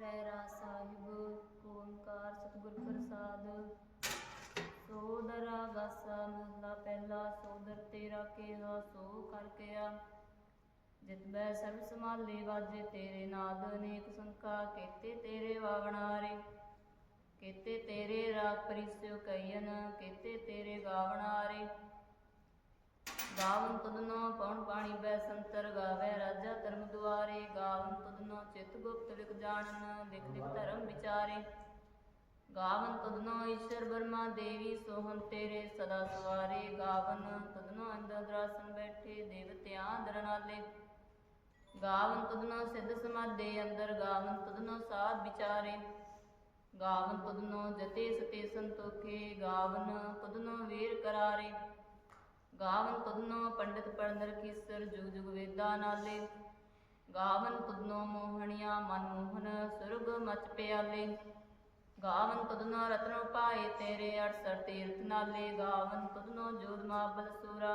ਰਹਿ ਰਾ ਸਾਹਿਬ, ਓੰਕਾਰ ਸਤਿਗੁਰ ਪ੍ਰਸਾਦ। ਸੋਦਰਾ ਗਾਸਾ ਮਹਲਾ ਪਹਿਲਾ, ਸੋਦਰ ਤੇਰਾ ਕਿਹਾ ਸੋ ਕਰ ਕਿਆ। ਜਿਤ ਬੈ ਸਰਬ ਸਮਾਲੇ ਵਾਜੇ ਤੇਰੇ ਨਾਦ ਅਨੇਕ ਸੰਕਾ ਕੀਤੇ ਤੇਰੇ ਵਾਵਣਾਰੇ ਕੀਤੇ ਤੇਰੇ ਰਾਗ ਪਰਿਸਿਓ ਕਈਨ, ਕੀਤੇ ਤੇਰੇ ਗਾਵਣਾਰੇ ਗਾਵਨ ਤੁਧਨੋ ਪਉਣ ਪਾਣੀ ਬੈ ਸੰਤਰ ਗਾਵੇ ਰਾਜਾ ਧਰਮ ਦੁਆਰੇ, ਗਾਵਨ ਤੁਧਨੋ ਚਿਤ ਗੁਪਤ ਲਿਖ ਜਾਣਨ ਲਿਖ ਲਿਖ ਧਰਮ ਵਿਚਾਰੇ। ਗਾਵਨ ਤੁਧਨੋ ਈਸ਼ਰ ਬਰਮਾ ਦੇਵੀ, ਸੋਹਣ ਤੇਰੇ ਸਦਾ ਸਵਾਰੇ। ਗਾਵਨ ਤੁਧਨੋ ਅੰਦਰ ਬੈਠੇ ਦੇਵਤਿਆਂ ਦਰਨਾਲੇ ਗਾਵਨ ਤੁਧਨੋ ਸਿੱਧ ਸਮਾਦੇ ਅੰਦਰ ਗਾਵਨ ਤੁਧਨੋ ਸਾਧ ਵਿਚਾਰੇ। ਗਾਵਨ ਤੁਧਨੋ ਜਤੇ ਸਤੇ ਸੰਤੋਖੇ, ਗਾਵਨ ਤੁਧਨੋ ਵੀਰ ਕਰਾਰੇ। ਗਾਵਨ ਤੁਧਨੋ ਪੰਡਿਤ ਪੜਨਰ ਕੀਸਰ ਜੁਗ ਜੁਗ ਵੇਦਾ ਨਾਲੇ। ਗਾਵਨ ਤੁਧਨੋ ਮੋਹਣੀਆਂ ਮਨ ਮੋਹਨ ਸੁਰਗ ਮਚ ਪਿਆਲੇ। ਗਾਵਨ ਤੁਧਨੋ ਰਤਨੋ ਪਾਏ ਤੇਰੇ 68 ਤੀਰਥ ਨਾਲੇ। ਗਾਵਨ ਤੁਧਨੋ ਜੋਧ ਮਾਬਲ ਸੂਰਾ।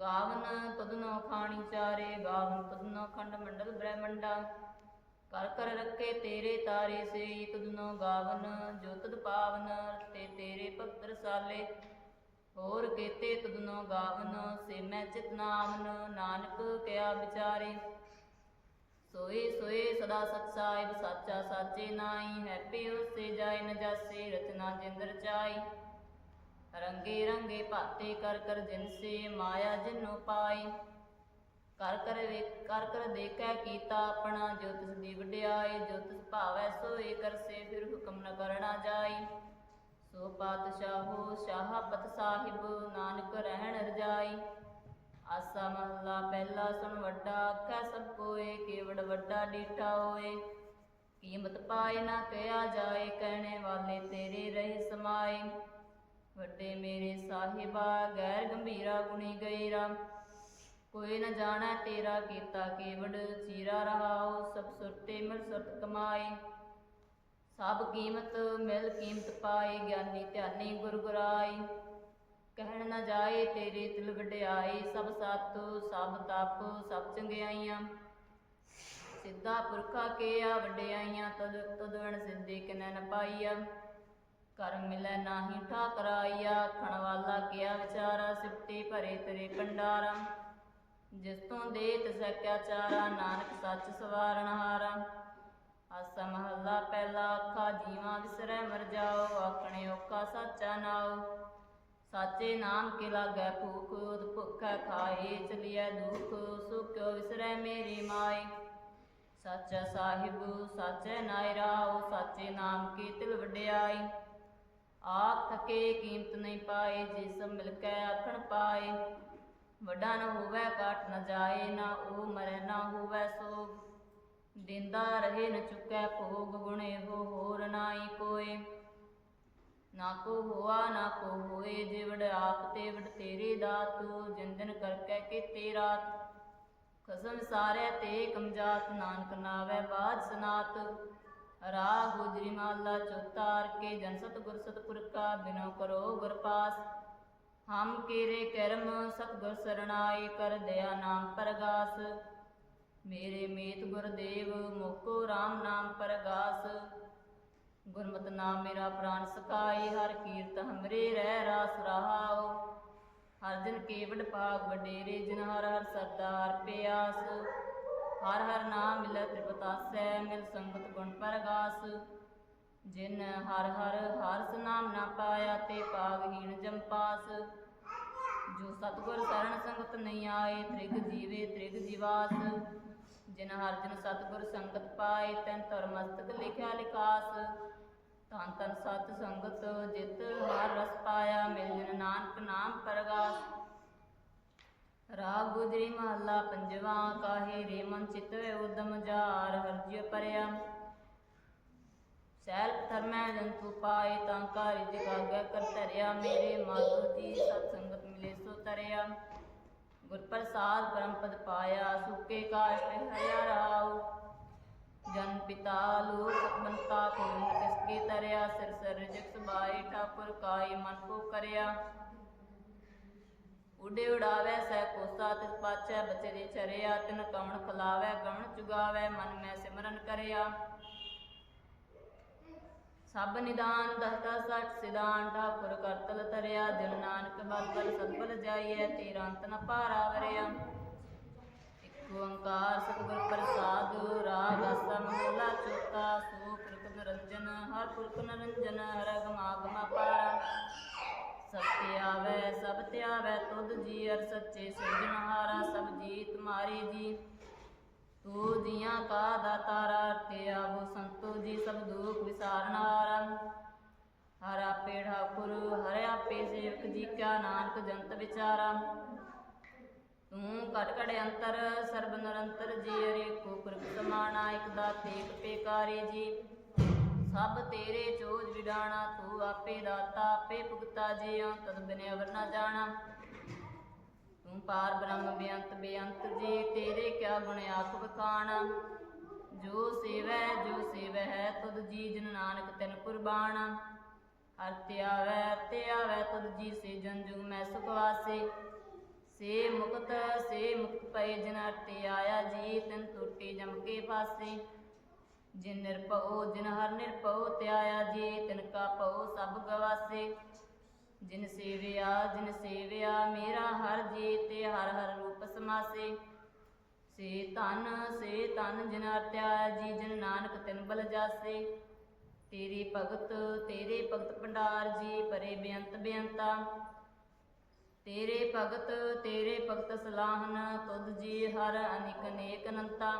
ਗਾਵਨ ਤੁਧਨੋ ਖਾਣੀ ਚਾਰੇ। ਗਾਵਨ ਤੁਧਨੋ ਖੰਡ ਮੰਡਲ ਬ੍ਰਹਮੰਡਾ। ਕਰ ਕਰ ਰੱਖੇ ਤੇਰੇ ਤਾਰੇ ਸੇ ਤੁਧਨੋ ਗਾਵਨ ਜੋ ਤੁਧ ਪਾਵਨ ਤੇ ਤੇਰੇ ਭਗਤ ਰਸਾਲੇ। ਹੋਰ ਕੀਤੇ ਤੁਧਨੋ ਗਾਵਨ ਸੇ ਚਿਤ ਨਾਮਨ ਨਾਨਕ ਕਿਆ ਵਿਚਾਰੇ। ਸੋਏ ਸੋਏ ਸਦਾ ਸਤ ਸਾਹਿਬ, ਸਾਚਾ ਸਾਚੇ ਨਾਈ ਹੈਪੀ ਉਸੇ ਜਾਇ ਨ ਰਚਨਾ ਜਿੰਦਰ ਚਾਈ ਰੰਗੇ ਰੰਗੇ ਭਾਤੇ ਕਰ ਕਰ ਜਿਨਸੇ ਮਾਇਆ ਜਿਨੋ ਪਾਈ। ਕਰ ਕਰ ਵੇ, ਕਰ ਕਰ ਦੇਖੈ ਕੀਤਾ ਆਪਣਾ, ਜੋ ਤਿਸ ਦੀ ਵਡਿਆਈ ਜੋ ਤਿਸ ਭਾਵੈ ਸੋਏ ਕਰਸੇ ਫਿਰ ਹੁਕਮ ਨ ਕਰਣਾ ਜਾਈ। ਸੋ ਪਾਤਸ਼ਾਹੋ, ਸ਼ਾਹਪਤ ਸਾਹਿਬ, ਨਾਨਕ ਰਹਿਣ ਰਜਾਈ। ਆਸਾ ਮਹਲਾ ਪਹਿਲਾ ਸੁਣ ਵੱਡਾ ਆਖੈ ਸਭ ਕੋਏ ਕੇਵੜ ਵੱਡਾ ਡੀਠਾ ਹੋਏ। ਕੀਮਤ ਪਾਏ ਨਾ ਕਿਆ ਜਾਏ, ਕਹਿਣੇ ਵਾਲੇ ਤੇਰੇ ਰਹੇ ਸਮਾਏ। ਵੱਡੇ ਮੇਰੇ ਸਾਹਿਬਾ, ਗੈਰ ਗੰਭੀਰਾ ਗੁਣੀ ਗਈਰਾ। ਕੋਈ ਨਾ ਜਾਣਾ ਤੇਰਾ ਕੀਤਾ ਕੇਵੜ ਚੀਰਾ ਰਹਾਉ, ਸਭ ਸੁਰਤੇ ਮਿਲ ਸੁਰਤ ਕਮਾਏ। ਸਭ ਕੀਮਤ ਮਿਲ ਕੀਮਤ ਪਾਏ ਗਿਆਨੀ ਧਿਆਨੀ ਗੁਰ ਗੁਰਾਈ ਕਹਿਣ ਨਾ ਜਾਏ ਤੇਰੇ ਤਿਲ ਵਡਿਆਈ ਸਭ ਸਤ, ਸਭ ਤਪ, ਸਭ ਚੰਗਿਆਈਆਂ। ਸਿੱਧਾ ਪੁਰਖਾ ਕੇ ਆ ਵਡਿਆਈਆਂ ਤਦ ਤਦਵਣ ਸਿੱਧੇ ਕਿਨੈ ਨ ਪਾਈਆ। ਕਰ ਮਿਲੈ ਨਾਹੀ ਠਾਕਰਾਈਆ ਖਣ ਵਾਲਾ ਕਿਆ ਵਿਚਾਰਾ, ਸਿਫਤੇ ਭਰੇ ਤੇਰੇ ਭੰਡਾਰਾ। ਜਿਸ ਤੋਂ ਦੇ ਤਿਸੈ ਚਾਰਾ, ਨਾਨਕ ਸੱਚ ਸਵਾਰਨ ਹਾਰਾ। ਆਸਾ ਮਹੱਲਾ, ਪਹਿਲਾ ਆਖਾ ਜੀਵਾਂ ਵਿਸਰੈ ਮਰ ਜਾਓ, ਆਖਣੇ ਓਕਾ ਸਾਚਾ ਨਾਉ। ਸਾਚੇ ਨਾਮ ਕੇ ਲਾਗੈ ਭੂਖ, ਉਦ ਭੁਖੈ ਖਾਏ, ਚਲਿਐ ਦੁਖ ਸੋ ਵਿਸਰੈ ਮੇਰੀ ਮਾਈ ਸਾਚਾ ਸਾਹਿਬ, ਸਾਚੇ ਨਾਇ ਰਾਉ, ਸਾਚੇ ਨਾਮ ਕੀ ਤਿਲ ਵਡਿਆਈ। ਆਖ ਥਕੇ, ਕੀਮਤ ਨਹੀਂ ਪਾਏ ਜਿਸ ਮਿਲ ਕੇ ਆਖਣ ਪਾਏ। ਵੱਡਾ ਨ ਹੋਵੇ ਕਾਟ ਨ ਜਾਏ, ਨਾ ਉਹ ਮਰੇ, ਨਾ ਹੋਵੇ ਸੋ ਦਿੰਦਾ ਰਹੇ ਨ ਚੁੱਕੈ ਭੋਗ ਗੁਣੇ ਹੋ, ਹੋਰ ਨਾਈ ਕੋਏ। ਨਾ ਕੋ ਹੋਆ, ਨਾ ਕੋ ਹੋਏ ਜਿਵੜ ਆਪ ਤੇ ਵਡ ਤੇਰੀ ਦਾਤੂ, ਜਿੰਦਨ ਕਰਕੇ ਕੀਤੇ ਰਾਤ। ਖਸਮ ਸਾਰੇ ਤੇ ਕਮਜਾਤ ਨਾਨਕ ਨਾਵੇ ਬਾਦ ਸਨਾਤ। ਰਾਗ ਗੁਜਰੀ ਮਾਲਾ ਚੋਤਾਰ ਕੇ, ਜਨ ਸਤ ਗੁਰ ਸਤਪੁਰ ਕਾ ਬਿਨੋ ਕਰੋ ਗੁਰ ਪਾਸ। ਹਮ ਕੀਰੇ ਕਰਮ, ਸਤਗੁਰ ਸਰਣਾਈ ਕਰ ਦਇਆ ਨਾਮ ਪਰਗਾਸ। ਮੇਰੇ ਮੀਤ ਗੁਰਦੇਵ, ਮੋਕੋ RAM ਨਾਮ ਪਰਗਾਸ। ਗੁਰਮਤਿ ਨਾਮ ਮੇਰਾ ਪ੍ਰਾਨ ਸਕਾਈ ਹਰ ਕੀਰਤ ਹਮਰੇ ਰਹਿ ਰਾਸ ਰਹਾਉ। ਹਰ ਜਨ ਕੇਵਡ ਭਾਗ ਵਡੇਰੇ, ਜਿਨ ਹਰ ਹਰ ਸਰਦਾਰ ਪਿਆਸ। ਹਰ ਹਰ ਨਾਮ ਮਿਲੈ ਤ੍ਰਿਪਤਾਸੈ, ਮਿਲ ਸੰਗਤ ਗੁਣ ਪਰਗਾਸ। ਜਿਨ ਹਰ ਹਰ ਹਰਸ ਨਾਮ ਨਾ ਪਾਇਆ, ਤੇ ਪਾਗਹੀਣ ਜੰਪਾਸ ਜੋ ਸਤਗੁਰ ਸਰਣ ਸੰਗਤ ਨਹੀਂ ਆਏ, ਤ੍ਰਿਗ ਜੀਵੇ ਤ੍ਰਿਗ ਜੀਵਾਸ। ਜਿਨ ਹਰ ਜਨ ਸਤਗੁਰ ਸੰਗਤ ਪਾਏ, ਤੈਨ ਤਰ ਮਸਤਕ ਲਿਖਿਆ ਲਿਕਾਸ ਤਨ ਤਨ ਸਤ ਸੰਗਤ, ਜਿਤ ਹਰ ਰਸ ਪਾਇਆ, ਮਿਲ ਜਨ ਨਾਨਕ ਨਾਮ ਪਰਗਾਸ। ਰਾਗ ਗੁਜਰੀ ਮਹੱਲਾ ਪੰਜਵਾ, ਕਾਹੇ ਰੇ ਮਨ ਚਿਤਵੇ ਉਦਮ ਜਾਰ, ਹਰਜਿ ਪਰਿਆ। ਸੈਲ ਧਰਮੈ ਜੰਤੂ ਪਾਏ, ਤਾਂ ਕਾਰਿ ਜਗਾਗੈ ਕਰ ਧਰਿਆ। ਮੇਰੇ ਮਾਧੋ ਜੀ ਸਤ ਸੰਗਤ ਮਿਲੇ ਸੋ ਤਰਿਆ। ਗੁਰ ਪ੍ਰਸਾਦ ਪਰਮ ਪਦ ਪਾਇਆ, ਸੁਕੇ ਕਾਸ਼ਟ ਹਰਿਆ ਰਾਉ। ਜਨ ਪਿਤਾ ਲੋਕ ਬੰਤਾ ਕੋਨ ਕਿਸਕੇ ਤਰਿਆ, ਸਿਰ ਸਿਰ ਜਗ ਸਬਾਈ ਠਾਕੁਰ ਕਾਈ ਮਨ ਕੋ ਕਰਿਆ। ਉਡੇ ਉਡਾਵੇ ਸਹਿ ਕੋਸਾ, ਤਿਸ ਪਾਛੈ ਬਚੇ ਦੇ ਚਰਿਆ, ਤਿਨ ਕਵਣ ਖਲਾਵੇ, ਗਵਣ ਚੁਗਾਵੇ, ਮਨ ਮੈਂ ਸਿਮਰਨ ਕਰਿਆ। ਸਭ ਨਿਦਾਨ ਦਸਦਾ ਸਠ ਸਿਦਾਨ ਠਾਕੁਰ, ਕਰਤਲ ਤਰਿਆ ਜਨ ਨਾਨਕ ਬਲ ਸਤਬਲ ਜਾਈਐ, ਤੇਰਾ ਅੰਤ ਨ ਪਾਰਾ ਵਰਿਆ। ਇੱਕ ਓੰਕਾਰ ਸਤਿਗੁਰ ਪ੍ਰਸਾਦ, ਰਾਗ ਆਸਾ ਮਹਲਾ ਚੌਥਾ ਸੋ ਪੁਰਖ ਨਿਰੰਜਨ, ਹਰ ਪੁਰਖ ਨਿਰੰਜਨ ਹਰ ਗਮਾਗਮ ਪਾਰਾ। ਸਭ ਤੇ ਆਵੈ, ਸਭ ਤੇ ਆਵੈ, ਤੁਧ ਜੀ ਅਰ ਸੱਚੇ ਸਿਰਜਣਹਾਰਾ, ਸਭ ਜੀ ਤੁਮਾਰੇ ਜੀ। ਤੂੰ ਜੀਆਂ ਕਾ ਦਾਤਾਰਾ ਤੇ ਆਵੋ ਸੰਤੋ ਜੀ ਸਭ ਦੁਖ ਵਿਸਾਰਨਹਾਰਾ ਹਰ ਆਪੇ ਠਾਕੁਰ, ਹਰ ਆਪੇ ਸੇਵਕ ਜੀ ਕਾ ਨਾਨਕ ਜੰਤ ਵਿਚਾਰਾ। ਤੂੰ ਘਟ ਘਟ ਅੰਤਰ, ਸਰਬ ਨਿਰੰਤਰ ਜੀ ਅਰੇ ਕੋ ਪੁਰਖ ਸਮਾਣਾ, ਇਕ ਦਾਤੇ, ਇਕ ਪੇਕਾਰੇ ਜੀ। ਸਭ ਤੇਰੇ ਚੋਜ ਵਿਡਾਣਾ, ਤੂੰ ਆਪੇ ਦਾਤਾ, ਆਪੇ ਭੁਗਤਾ ਜੀ ਤਦ ਬਿਨੇ ਅਵਰ ਨਾ ਜਾਣਾ। ਪਾਰ ਬ੍ਰਹਮ ਬੇਅੰਤ ਬੇਅੰਤ ਜੀ, ਤੇਰੇ ਕਿਆ ਗੁਣ ਆਖ ਬਖਾਣਾ ਜੋ ਸੇਵੈ ਜੋ ਸੇਵੈ ਹੈ ਤੁਧ ਜੀ, ਜਨ ਨਾਨਕ ਤੈਨ ਕੁਰਬਾਨ। ਹਰ ਤੇ ਆਵੈ ਤੁਧ ਜੀ, ਸੇ ਜਨ ਜੁਗ ਮੈਂ ਸੁਖ ਵਾਸੇ। ਸੇ ਮੁਕਤ ਸੇ ਮੁਕਤ ਪਏ ਜਨ ਹਰ ਤੇ ਆਇਆ ਜੀ, ਤਨ ਟੁੱਟੀ ਜਮ ਕੇ ਫਾਸੇ। ਜਿਨ ਨਿਰਭਉ, ਜਿਨ ਹਰ ਨਿਰਭਉ ਧਿਆਇਆ ਜੀ, ਤਿਨ ਕਾ ਭਉ ਸਭ ਗਵਾਸੇ। ਜਿਨ ਸੇਵਿਆ ਜਿਨ ਸੇਵਿਆ ਮੇਰਾ ਹਰ ਜੀ ਤੇ ਹਰ ਹਰ ਰੂਪ ਸਮਾਸੇ। ਸੇ ਤਨ ਸੇ ਤਨ ਜਿਨ ਅਰਤਿਆ ਜੀ ਜਿਨ ਨਾਨਕ ਤਿਨ ਬਲ ਜਾਸੇ। ਤੇਰੀ ਭਗਤ, ਤੇਰੇ ਭਗਤ ਭੰਡਾਰ, ਜੀ ਪਰੇ ਬੇਅੰਤ ਬੇਅੰਤਾ। ਤੇਰੇ ਭਗਤ ਤੇਰੇ ਭਗਤ ਸਲਾਹਨ, ਤੁਧ ਜੀ ਹਰ ਅਨਿਕ ਨੇਕ ਅਨੰਤਾ।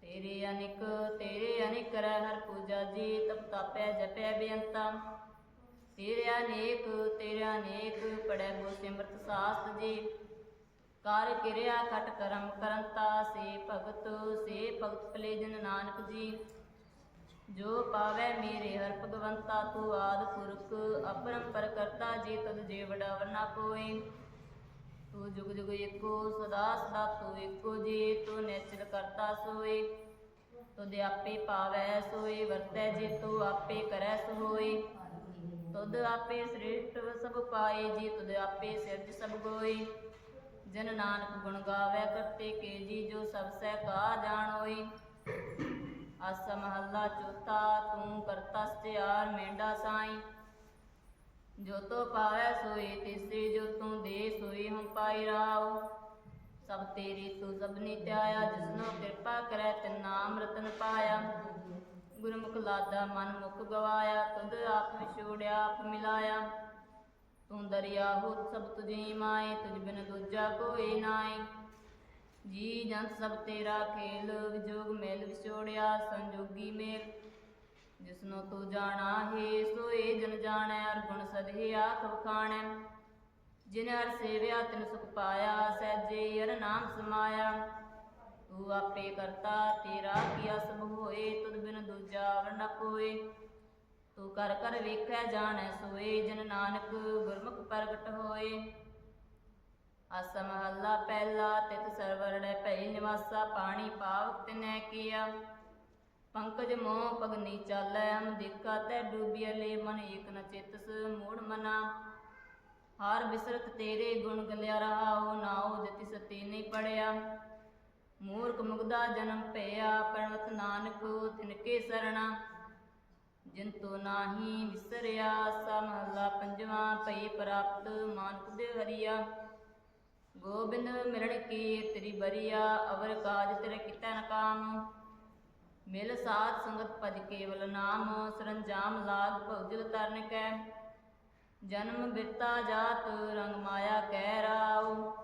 ਤੇਰੇ ਅਨਿਕ ਤੇਰੇ ਅਨਿਕ ਕਰੈ ਹਰ ਪੂਜਾ ਜੀ, ਤਪ ਤਾਪੈ, ਜਪੈ ਬੇਅੰਤਾ। ਤੇਰਿਆ ਨੇਕ ਤੇਰੇ ਨੇਕ ਪੜੈ ਗੋ ਸਿਮਰਤ ਸਾਸ ਜੀ। ਕਰ ਕਿਰਿਆ ਖਟ ਕਰਮ ਕਰੰਤਾ, ਸੇ ਭਗਤ ਸੇ ਭਗਤ ਭਲੇ ਜਨ ਨਾਨਕ ਜੀ। ਜੋ ਪਾਵੈ ਮੇਰੇ ਹਰ ਭਗਵੰਤਾ, ਤੂੰ ਆਦ ਪੁਰਖ, ਅਪਰੰਪਰ ਕਰਤਾ ਜੀ, ਤਦ ਜੇ ਵਡਾ ਵਰਨਾ ਕੋਈ ਤੂੰ ਜੁਗ ਜੁਗ ਏਕੋ, ਸਦਾ ਸਦਾ ਤੂੰ ਏਕੋ ਜੀ, ਤੂੰ ਨਿਚਲ ਕਰਤਾ ਸੋਈ ਤੁਧ ਆਪੇ ਪਾਵੈ ਸੋਏ, ਵਰਤੈ ਜੇ ਤੂੰ ਆਪੇ ਕਰੈ ਸੋਈ ਤੁਧ ਆਪੇ ਸ੍ਰਿਸ਼ਟ ਸਭ ਪਾਏ, ਜੀ ਤੁਧ ਆਪੇ ਸਿਰਜ ਸਭ ਗੋਈ ਜਨ ਨਾਨਕ ਗੁਣ ਗਾਵੇ ਕਰਤੇ ਕੇ ਜੀ, ਜੋ ਸਭ ਸਹਿ ਕਾ ਜਾਣੋਈ ਅਸ ਮਹੱਲਾ ਚੌਥਾ, ਤੂੰ ਕਰਤਾ ਸਤਿਆਰ ਮੇਂਡਾ ਸਾਈ। ਜੋ ਤੋ ਪਾਵੈ ਸੋਈ ਤਿਸੇ ਜੋ ਤੂੰ ਦੇ ਸੋਈ ਹਮ ਪਾਈ ਰਾਉ ਸਭ ਤੇਰੀ ਤੂੰ ਸਭਨੀ ਧਿਆਇਆ ਜਿਸਨੋ ਕਿਰਪਾ ਕਰੈ ਤੇ ਨਾਮ ਰਤਨ ਪਾਇਆ। ਗੁਰਮੁਖ ਲਾਦਾ ਮਨ ਮੁਖ ਗਵਾਇਆ, ਤੁਧ ਆਪ ਵਿਛੋੜਿਆ ਆਪ ਮਿਲਾਇਆ। ਤੂੰ ਦਰਿਆ ਹੋ ਸਭ ਤੁਝੀ ਮਾਏ, ਤੁਝ ਬਿਨ ਦੂਜਾ ਕੋਈ ਨਾਏ। ਜੀ ਜੰਤ ਸਭ ਤੇਰਾ ਖੇਲ, ਵਿਜੋਗ ਮੇਲ ਵਿਛੋੜਿਆ, ਸੰਜੋਗੀ ਮੇਲ। ਜਿਸਨੂੰ ਤੂੰ ਜਾਣਾ ਹੈ, ਸੋਏ ਜਨ ਜਾਣੈ ਅਰ ਗੁਣ ਸਦਹਿ ਆਖ ਵਖਾਣੈ। ਜਿਨ ਹਰ ਸੇਵਿਆ ਤਿਨ ਸੁਖ ਪਾਇਆ, ਸਹਿਜੇ ਅਰ ਨਾਮ ਸਮਾਇਆ। ਤੂੰ ਆਪੇ ਕਰਤਾ, ਤੇਰਾ ਕੀਆ ਸਭ ਹੋਏ, ਤੁਧ ਬਿਨ ਦੂਜਾ ਵਰ ਨ ਕੋਏ। ਤੂੰ ਕਰ ਕਰ ਵੇਖੈ ਜਾਣੈ ਸੋਏ, ਜਨ ਨਾਨਕ ਗੁਰਮੁਖ ਪ੍ਰਗਟ ਹੋਏ। ਅਸ ਮਹੱਲਾ ਪਹਿਲਾ ਤਿਤ ਸਰਵਰੜੈ ਭਈ ਨਿਵਾਸਾ, ਪਾਣੀ ਪਾਵਕ ਤਿਨੈ ਕੀਆ। ਪੰਕਜ ਮੋਹ ਪਗਨੀ ਚਾਲੈ ਹਮ ਦੇਖਾ ਤੈ ਡੂਬਿਆ ਲੈ ਮਨ ਏਕ ਨ ਚਿਤਸ ਮੂੜ ਮਨਾ। ਹਰ ਬਿਸਰਤ ਤੇਰੇ ਗੁਣ ਗਲਿਆ ਰਹਾਉ ਨਾਉ ਜਤੀ ਸਤੀ ਨਹੀਂ ਪੜਿਆ। ਮੂਰਖ ਮੁਗਦਾ ਜਨਮ ਭਇਆ ਪਰਮਤ ਨਾਨਕ ਤਿਨਕੇ ਸਰਣਾ। ਜਿਨ ਨਾਹੀ ਵਿਸਰਿਆ ਸਾ ਮਹੱਲਾ ਭਈ ਪ੍ਰਾਪਤ ਮਾਨਕ ਦੇ ਹਰੀਆ ਗੋਬਿੰਦ ਮਿਲਣ ਕੀ ਤੇਰੀ ਬਰੀਆ, ਅਵਰ ਕਾਜ ਤੇਰੇ ਕੀਤਾ ਨ ਮਿਲ ਸਾਧ ਸੰਗਤ ਭਜ ਕੇਵਲ ਨਾਮ, ਸਰੰਜਾਮ ਲਾਗ ਭਉਜਲ ਤਰਨ ਕੈ। ਜਨਮ ਬਿਰਤਾ ਜਾਤ ਰੰਗ ਮਾਇਆ ਕਹਿ ਰਾਉ।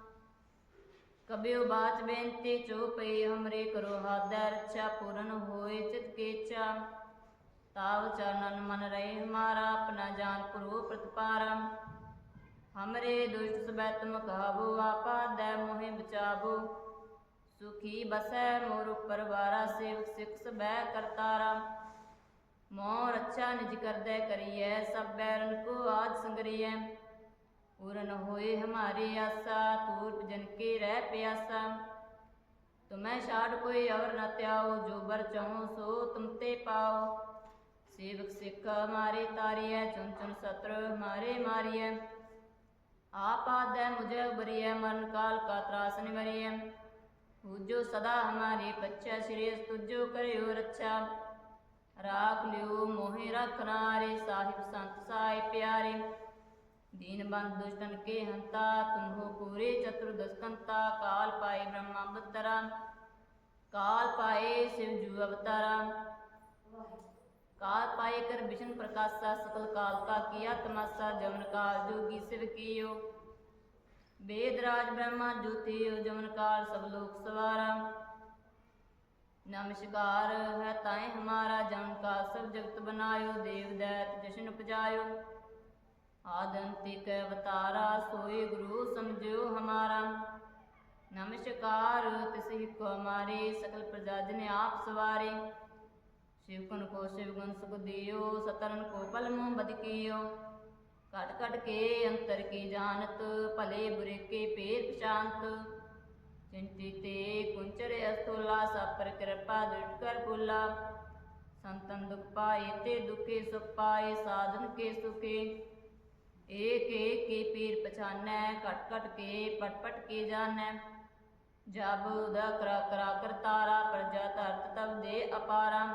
ਕਬਿਓ ਬਾਚ ਬੇਨਤੀ ਚੋ ਪਈ ਹਮਰੇ ਕਰੋ ਹਾਦੈ ਰੱਛਾ ਪੂਰਨ ਹੋਏ ਚਿਤ ਕੇਚਾ। ਤਾਵ ਚਰਨਨ ਮਨ ਰਹੇ ਹਮਾਰਾ ਆਪਣਾ ਜਾਨ ਕਰੋ ਪ੍ਰਤਪਾਰਾ। ਹਮਰੇ ਦੁਸ਼ਟ ਸਬੈ ਤੁਮ ਕਹਾਵੋ ਆਪਾ ਦੈ ਮੋਹਿ ਬਚਾਵੋ। ਸੁਖੀ ਬਸੈ ਮੋਰ ਪਰਵਾਰਾ ਸੇਵਕ ਸਿਖ ਸਬੈ ਕਰਤਾਰਾ ਮੋਰ ਅੱਛਾ ਨਿਜ ਕਰਦੈ ਕਰੀਐ, ਸਭ ਬੈਰਨ ਕੋ ਆਜ ਸੰਗਰੀਐ। पूरन होए हमारे आशा तूर्प जन के रह प्यासा तुम्हें छाड़ कोई और न त्याओ जो बर चाहो सो तुम ते पाओ सेवक सिख हमारे तारिय चुन चुन शत्रु हमारे मारिय आप आदय मुझे उबरिय मरण काल का त्रास निवरिय पूजो सदा हमारे बच्चा श्रेष्ठ तुझो करियो रक्षा राख लियो मोहे रखना रे साहिब संत साय प्यारे दीन बंद दुष्टन के हंता तुम हो पूरे चतुर्दशकंता काल पाए ब्रह्मा बतरा काल पाए शिव जू अवतारा काल पाए कर विष्णु प्रकाशा सकल काल का किया तमाशा जमन काल जोगी शिव कियो वेद राज ब्रह्मा ज्योतियो जमन काल सब लोक सवारा नमस्कार है ताए हमारा जम का सब जगत बनायो देव दैत जशन उपजायो ਆਦੰਤਿਕ ਅਵਤਾਰਾ ਸੋਏ ਗੁਰੂ ਸਮਝਿਓ ਹਮਾਰਾ। ਨਮਸਕਾਰ, ਤਿਸਹਿ ਕੋ ਹਮਾਰੇ ਸਕਲ ਪ੍ਰਜਾ ਜਨ ਆਪ ਸਵਾਰੇ। ਸ਼ਿਵ ਕੁਨ ਕੋ ਸ਼ਿਵ ਗੁਣ ਸੁਖ ਦਿਓ ਸਤਰਨ ਕੋ ਬਲ ਮੋਂ ਬਦਕੀਓ ਕਟ ਕਟ ਕੇ ਅੰਤਰ ਕੀ ਜਾਣਤ, ਭਲੇ ਬੁਰੇ ਕੇ ਪੇਰ ਪਛਾਨਤ ਚਿੰਤੀ ਤੇ ਕੁੰਚਰ ਅਸਤੋਲਾ ਸਾਪਰ ਕਿਰਪਾ ਦੁਟ ਕਰ ਬੁਲਾ ਸੰਤਨ ਦੁਖ ਪਾਏ ਤੇ ਦੁਖੇ ਸੁਖ ਪਾਏ, ਸਾਧਨ ਕੇ ਸੁਖੇ। ਏਕ ਏਕ ਕੇ ਪੀਰ ਪਛਾਨੈ, ਘਟ ਘਟ ਕੇ ਪਟ ਪਟ ਕੇ ਜਾਣੈ। ਜਬ ਉਦਾ ਕਰਾ ਕਰਾ ਕਰਤਾਰਾ ਪ੍ਰਜਾ ਧਰਤ ਤਬ ਦੇ ਅਪਾਰਾ।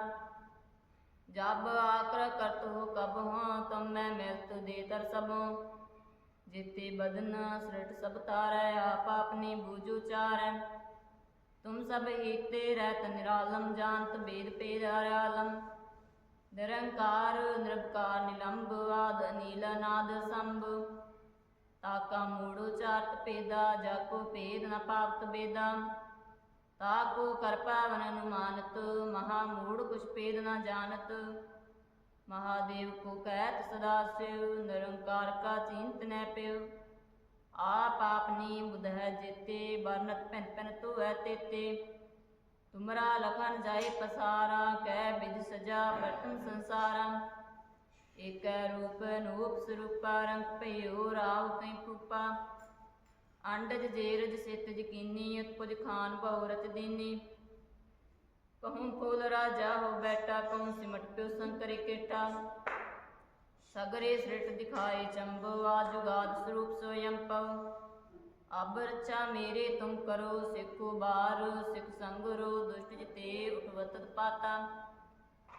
ਜਬ ਆਕਰ ਕਰਤ ਹੋ ਕਬ ਹਾਂ, ਤਮ ਮੈਂ ਮਿਲਤ ਦੇ ਤਰ ਸਭੋ। ਜਿਤੇ ਬਦਨ ਸ੍ਰਿਟ ਸਭ ਤਾਰੈ, ਆਪ ਆਪਨੇ ਬੂਝ ਉਚਾਰੈ। ਤੁਮ ਸਭ ਏਕਤੇ ਰਹਿਤ ਨਿਰਾਲਮ, ਜਾਣਤ ਬੇਦ ਪੇਦ ਆਲਮ ਨਿਰੰਕਾਰ, ਨਿਰਭਕਾਰ, ਨਿਲੰਬ, ਆਦ ਨੀਲਨਾਦ ਸੰਭ। ਤਾਕਾ ਮੂੜ ਉਚਾਰਤ ਪੇਦਾ ਜਾ ਕੋ ਭੇਦ ਨ ਪਾਪਤ ਬੇਦਾ। ਤਾਕੋ ਕਰਪਾਵਨ ਅਨੁਮਾਨਤ, ਮਹਾ ਮੂੜ ਕੁਛ ਪੇਦ ਨਾ ਜਾਣਤ। ਮਹਾਦੇਵ ਕੋ ਕਹਿਤ ਸਦਾ ਸਿਵ, ਨਿਰੰਕਾਰ ਕਾ ਚਿੰਤ ਨੈ ਪਿਉ ਆਪ ਆਪਨੀ ਬੁਧ ਹੈ ਜੀਤੇ ਬਰਨਤ ਪੈਨ ਪੈਨ ਤੋ ਹੈ ਤੇਤੇ। तुमरा लखन जाए पसारा कह विध सजा बर्तन संसारा एक रूप नूप स्वरूपा रंग पयो राव कई फूपा अंडज जेरज सित यकीनी उत्पुज खान बहु रच दीनी कहूँ फूल राजा हो बैठा कहूँ सिमट प्यो शंकर केटा सगरे सृट दिखाए चंबो आजुगाद स्वरूप ਅਬ ਰਚਾ ਮੇਰੇ ਤੁਮ ਕਰੋ, ਸਿੱਖੋ ਬਾਰ, ਸਿੱਖ ਸੰਗ ਰੋ, ਦੁਸ਼ਟ ਜਿਤੇ ਉਠਵਤ ਪਾਤਾ।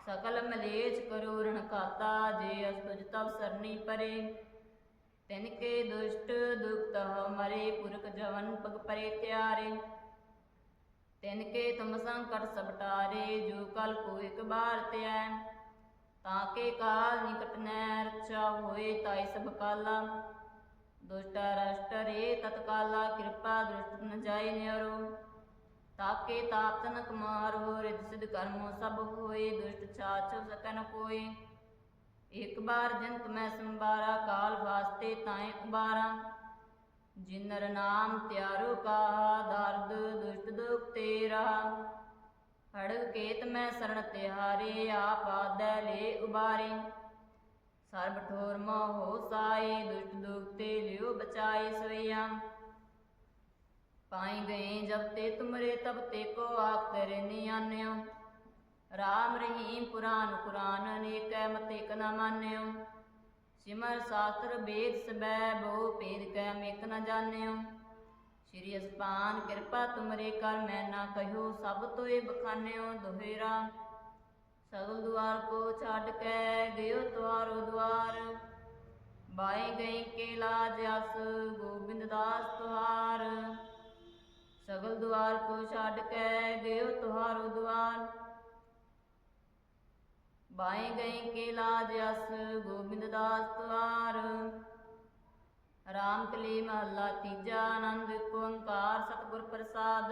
ਸਕਲ ਮਲੇਚ ਕਰੋ ਰਣਕਾਤਾ ਜੇ ਅਸ ਤੁਜ ਸਰਨੀ ਪਰੇ। ਤਿਨ ਕੇ ਦੁਸ਼ਟ ਦੁਖ ਮਰੇ, ਪੁਰਖ ਜਵਨ ਪਗ ਪਰੇ ਤਿਆਰੇ। ਤਿਨ ਕੇ ਤੁਮ ਸੰਕਟ ਸਬਟਾਰੇ ਜੋ ਕਲ ਕੋ ਇਕ ਬਾਰ ਤਿਐ। ਤਾਂ ਕੇ ਕਾਲ ਨਿਕਟ ਨੈ ਰਚਾ ਹੋਏ, ਤਾਈ ਸਭ ਕਾਲਾ। ਦੁਸ਼ਟ ਰਸ਼ਟ ਰੇ ਤਤਕਾਲਾ ਕਿਰਪਾ ਦ੍ਰਿਸ਼ਟ ਨ ਜਾਏ ਨਿਆਰੋ। ਤਾਕੇ ਤਾਪਤਨ ਕੁਮਾਰ ਹੋ ਰਿਤ ਸਿਧ ਕਰਮੋ ਸਭ ਹੋਏ, ਦੁਸ਼ਟ ਛਾਛੋ ਸਕਨ ਕੋਏ। ਇੱਕ ਬਾਰ ਜੰਤ ਮੈਂ ਸੰਬਾਰਾ ਕਾਲ ਵਾਸਤੇ ਤਾਏ ਉਬਾਰਾ ਜਿਨਰ ਨਾਮ ਤਿਆਰੋ ਕਾ, ਦਰਦ ਦੁਸ਼ਟ ਦੁਖ ਤੇਰਾ ਹੜਗ ਕੇਤ ਮੈਂ ਸਰਣ ਤਿਹਾਰੇ, ਆਪ ਆਦੈ ਲੈ ਉਬਾਰੇ। ਸਰਬ ਠੋਰ ਮੋਹ ਸਾਈ ਦੁਸ਼ਟ ਦੁਖ ਤੇ ਲਿਓ ਬਚਾਈ ਸੋਇਆ। ਪਾਈ ਗਏ ਜਬ ਤੇ ਤੁਮਰੇ ਤਬ ਤੇ ਕੋ ਆਖ ਨਿਆਨਿਓ ਰਾਮ ਰਹੀਮ ਪੁਰਾਨ ਕੁਰਾਨ ਅਨੇਕੈ ਮਤੇ ਕ ਨਾ ਮਾਨਿਓ। ਸਿਮਰ ਸਾਸਤਰ ਬੇਦ ਸਬੈ, ਬਹੁ ਭੇਦ ਕੈ ਮੇਕ ਨ ਜਾਣਿਓ। ਸ੍ਰੀ ਅਸਪਾਨ ਕਿਰਪਾ ਤੁਮਰੇ ਕਰ, ਮੈਂ ਨਾ ਕਹਿਓ ਸਭ ਤੋਏ ਬਖਾਨਿਓ ਦੁਹੇਰਾ। ਸਗਲ ਦੁਆਰ ਕੋ ਛੱਡ ਕੇ ਗਇਓ ਤੁਹਾਰੋ ਦੁਆਰ। ਬਾਏ ਗਈ ਕੇ ਲਾਜ ਅਸ ਗੋਬਿੰਦ ਦਾਸ ਤੁਹਾਰ। ਸਗਲ ਦੁਆਰ ਕੋ ਛੱਡ ਕੇ ਗਇਓ ਤੁਹਾਰੋ ਦੁਆਰ। ਬਾਏ ਗਏ ਕੇ ਲਾਜ ਅਸ ਗੋਬਿੰਦ ਦਾਸ ਤੁਹਾਰ। ਰਾਮ ਕਲੀ ਮਹੱਲਾ ਤੀਜਾ ਆਨੰਦ ਓੰਕਾਰ ਸਤਿਗੁਰ ਪ੍ਰਸਾਦ।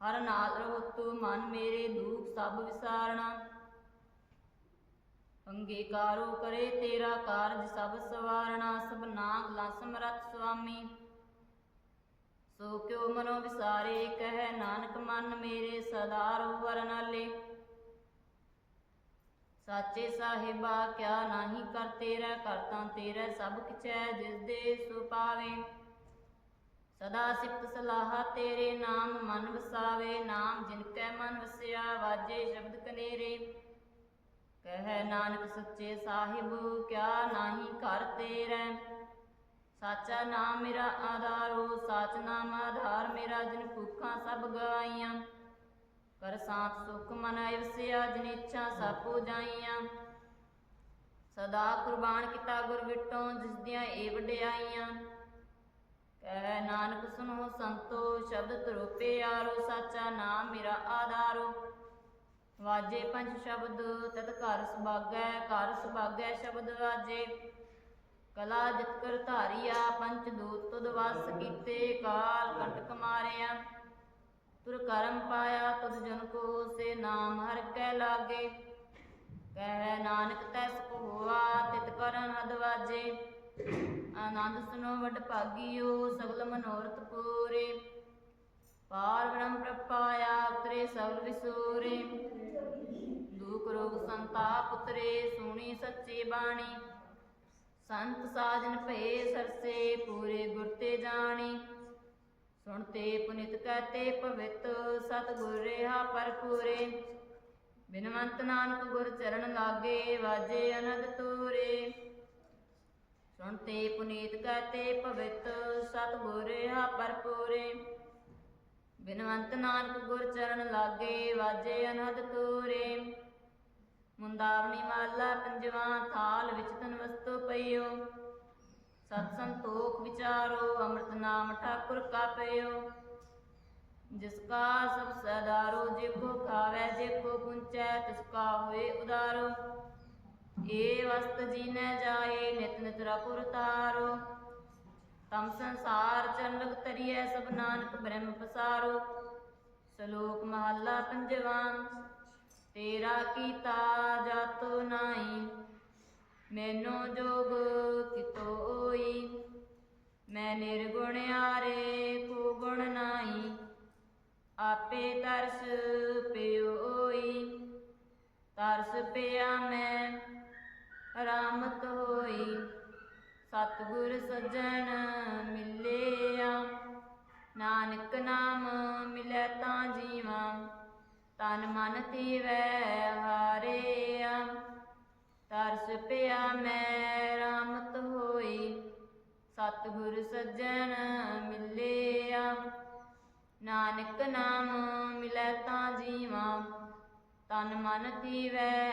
ਹਰ ਨਾਲ ਰਹੋ ਮਨ ਮੇਰੇ ਦੁਖ ਸਭ ਵਿਸਾਰਣਾ। ਅੰਗੀਕਾਰੋ ਕਰੇ ਤੇਰਾ ਕਾਰਜ ਸਭ ਸਵਾਰਣਾ। ਸਭਨਾ ਗਲਾ ਸਮਰੱਥ ਸੁਆਮੀ। ਸੋ ਕਿਉ ਮਨੋ ਵਿਸਾਰੇ ਕਹਿ ਨਾਨਕ ਮਨ ਮੇਰੇ ਸਦਾ ਰਹੋ ਨਾਲੇ ਸਾਚੇ ਸਾਹਿਬਾ ਕਿਆ ਨਾਹੀ ਕਰ ਤੇਰਾ ਕਰਤਾ ਤੇਰਾ ਸਭ ਕਿਛੈ ਜਿਸ ਦੇ ਸੋ ਪਾਵੇ। ਸਦਾ ਸਿਫਤ ਸਲਾਹ ਤੇਰੇ ਨਾਮ ਮਨ ਵਸਾਵੇ, ਨਾਮ ਜਿਨ ਕੈ ਮਨ ਵਸਿਆ, ਵਾਜੇ ਸ਼ਬਦ ਕਨੇਰੇ। ਕਹਿ ਨਾਨਕ ਸੱਚੇ ਸਾਹਿਬ, ਕਿਆ ਨਾਹੀ ਕਰ ਤੇਰਾ। ਸਾਚਾ ਨਾਮ ਮੇਰਾ ਆਧਾਰੋ, ਸਾਚ ਨਾਮ ਆਧਾਰ ਮੇਰਾ ਜਿਨ ਭੁੱਖਾਂ ਸਭ ਗਵਾਈਆਂ ਕਰ ਸਾਥ ਸੁਖ ਮਨ ਵਸਿਆ, ਜਿਨ ਇੱਛਾ ਸਭ ਹੋ ਜਾਈਆਂ। ਸਦਾ ਕੁਰਬਾਨ ਕੀਤਾ ਗੁਰ ਵਿਟੋਂ, ਜਿਸ ਦੀਆਂ ਏ ਵਡਿਆਈਆਂ। ਕਹਿ ਨਾਨਕ ਸੁਨੋ ਸੰਤੋ, ਸ਼ਬਦ ਤਰੋਪੇ ਆਰੋ, ਸਾਚਾ ਨਾਮ ਮੇਰਾ ਆਧਾਰੋ। ਵਾਜੇ ਪੰਜ ਸ਼ਬਦ, ਤਤ ਘਰ ਸੁਭਾਗੈ ਘਰ ਸੁਭਾਗੈ ਸ਼ਬਦ ਵਾਜੇ। ਕਲਾ ਜਿਤ ਕਰ ਧਾਰੀਆ ਪੰਚ ਦੂਤ ਤੁਧ ਵਸ ਕੀਤੇ, ਕਾਲ ਕੰਟਕ ਮਾਰਿਆ ਤੁਰ ਕਰਮ ਪਾਇਆ ਤੁਧ ਜਨ ਕੋ, ਸੇ ਨਾਮ ਹਰ ਕੈ ਲਾਗੇ। ਕਹਿ ਨਾਨਕ ਤੈਸ ਕੋ ਹੋਆ, ਤਿਤ ਕਰਨ ਹਦ ਵਾਜੇ। ਆਨੰਦ ਸੁਨੋ ਵਡ ਭਾਗੀਓ ਸਗਲ ਮਨੋਰਥ ਪੂਰੇ। ਪਾਰ ਬ੍ਰਹਮ ਪ੍ਰਪਾਇਆ ਉਤਰੇ ਸਭ ਵਿਸੂਰੇ। ਦੁਖ ਰੋਗ ਸੰਤਾਪ ਉਤਰੇ, ਸੁਣੀ ਸੱਚੀ ਬਾਣੀ। ਸੰਤ ਸਾਜਨ ਭਏ ਸਰਸੇ, ਪੂਰੇ ਗੁਰ ਤੇ ਜਾਣੀ। ਸੁਣਤੇ ਪੁਨਿਤ ਕਹਤੇ ਪਵਿੱਤ ਸਤ ਗੁਰ ਰਹਾ ਪਰਪੂਰੇ ਬਿਨਵੰਤ ਨਾਨਕ ਗੁਰ ਚਰਨ ਲਾਗੇ, ਵਾਜੇ ਅਨੰਦ ਤੂਰੇ। ਸੁਣਤੇ ਪੁਨੀਤ ਕਹਤੇ ਪਵਿੱਤ ਸਤ ਗੁਰ ਪਰਪੂਰੇ ਬਿਨਵੰਤ ਨਾਨਕ ਗੁਰ ਚਰਨ ਲਾਗੇ ਵਾਜੇ ਅਨਹਦ ਤੂਰੇ। ਮੁੰਦਾਵਣੀ ਮਾਲਾ ਪੰਜਵਾ ਥਾਲ ਵਿੱਚ ਤਨ ਵਸਤੂ ਪਈਓ। ਸਤ ਸੰਤੋਖ ਵਿਚਾਰੋ, ਅੰਮ੍ਰਿਤ ਨਾਮ ਠਾਕੁਰ ਕਾ ਪਈਓ ਜਿਸ ਕਾ ਸਭ ਸਦਾਰੋ ਜੇ ਕੋ ਖਾਵੇ, ਜੇ ਕੋ ਪੁੰਚੈ ਤਿਸ ਕਾ ਹੋਏ ਉਦਾਰੋ। ਏ ਵਸਤ ਜੀਨੈ ਜਾਏ, ਨਿਤ ਨਿਤ ਰਪੁਰ ਤਾਰੋ। ਤਮ ਸੰਸਾਰ ਚੰਨਕ ਤਰੀਐ ਸਭ ਨਾਨਕ ਬ੍ਰਹਮ ਪਸਾਰੋ। ਸ਼ਲੋਕ ਮਹੱਲਾ ਪੰਜਵਾਂ, ਤੇਰਾ ਕੀਤਾ ਜਾਤੋ ਨਾਹੀ, ਮੈਨੋ ਜੋਗ ਕਿਤੋ ਹੋਈ ਮੈਂ ਨਿਰਗੁਣ ਆਰੇ ਕੋ ਗੁਣ ਨਾਹੀ, ਆਪੇ ਤਰਸ ਪਿਓਈ ਤਰਸ ਪਿਆ ਮੈਂ ਰਾਮਤ ਹੋਈ। ਸਤਿਗੁਰ ਸੱਜਣ ਮਿਲਿਆ। ਨਾਨਕ ਨਾਮ ਮਿਲੈ ਤਾਂ ਜੀਵਾ। ਤਨ ਮਨ ਤੀਵੈ ਹਾਰਿਆ। ਤਰਸ ਪਿਆ ਮੈਂ ਰਾਮਤ ਹੋਈ। ਸਤਿਗੁਰ ਸੱਜਣ ਮਿਲਿਆ। ਨਾਨਕ ਨਾਮ ਮਿਲੈ ਤਾਂ ਜੀਵਾ। ਤਨ ਮਨ ਤੀਵੈ